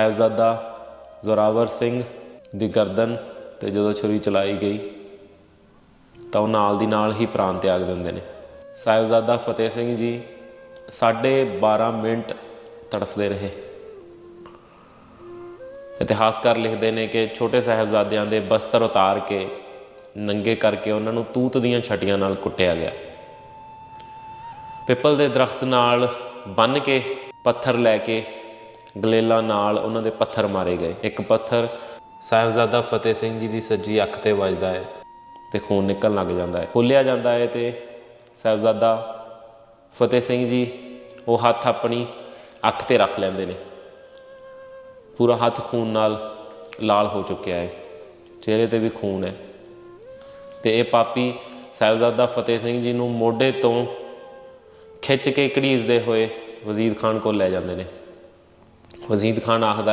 ਸਾਹਿਬਜ਼ਾਦਾ ਜ਼ੋਰਾਵਰ ਸਿੰਘ ਦੀ ਗਰਦਨ ਤੇ ਜਦੋਂ ਛੁਰੀ ਚਲਾਈ ਗਈ, ਤਾਂ ਉਹ ਨਾਲ ਦੀ ਨਾਲ ਹੀ ਪ੍ਰਾਣ ਤਿਆਗ ਦਿੰਦੇ ਨੇ। ਸਾਹਿਬਜ਼ਾਦਾ ਫਤਿਹ ਸਿੰਘ ਜੀ ਸਾਢੇ 12 ਮਿੰਟ ਤੜਫਦੇ ਰਹੇ। ਇਤਿਹਾਸਕਾਰ ਲਿਖਦੇ ਨੇ ਕਿ ਛੋਟੇ ਸਾਹਿਬਜ਼ਾਦਿਆਂ ਦੇ ਬਸਤਰ ਉਤਾਰ ਕੇ ਨੰਗੇ ਕਰਕੇ ਉਹਨਾਂ ਨੂੰ ਤੂਤ ਦੀਆਂ ਛਟੀਆਂ ਨਾਲ ਕੁੱਟਿਆ ਗਿਆ। ਪਿੱਪਲ ਦੇ ਦਰਖਤ ਨਾਲ ਬੰਨ ਕੇ ਪੱਥਰ ਲੈ ਕੇ ਗਲੇਲਾ ਨਾਲ ਉਹਨਾਂ ਦੇ ਪੱਥਰ ਮਾਰੇ ਗਏ। ਇੱਕ ਪੱਥਰ ਸਾਹਿਬਜ਼ਾਦਾ ਫਤਿਹ ਸਿੰਘ ਜੀ ਦੀ ਸੱਜੀ ਅੱਖ ਤੇ ਵੱਜਦਾ ਹੈ ਤੇ ਖੂਨ ਨਿਕਲਣ ਲੱਗ ਜਾਂਦਾ ਹੈ। ਖੋਲਿਆ ਜਾਂਦਾ ਹੈ ਤੇ ਸਾਹਿਬਜ਼ਾਦਾ ਫਤਿਹ ਸਿੰਘ ਜੀ ਉਹ ਹੱਥ ਆਪਣੀ ਅੱਖ ਤੇ ਰੱਖ ਲੈਂਦੇ ਨੇ। ਪੂਰਾ ਹੱਥ ਖੂਨ ਨਾਲ ਲਾਲ ਹੋ ਚੁੱਕਿਆ ਹੈ। ਚਿਹਰੇ ਤੇ ਵੀ ਖੂਨ ਹੈ। ਤੇ ਇਹ ਪਾਪੀ ਸਾਹਿਬਜ਼ਾਦਾ ਫਤਿਹ ਸਿੰਘ ਜੀ ਨੂੰ ਮੋਢੇ ਤੋਂ ਖਿੱਚ ਕੇ ਘੜੀਸਦੇ ਹੋਏ ਵਜ਼ੀਰ ਖਾਨ ਕੋਲ ਲੈ ਜਾਂਦੇ ਨੇ। ਵਜ਼ੀਦ ਖਾਨ ਆਖਦਾ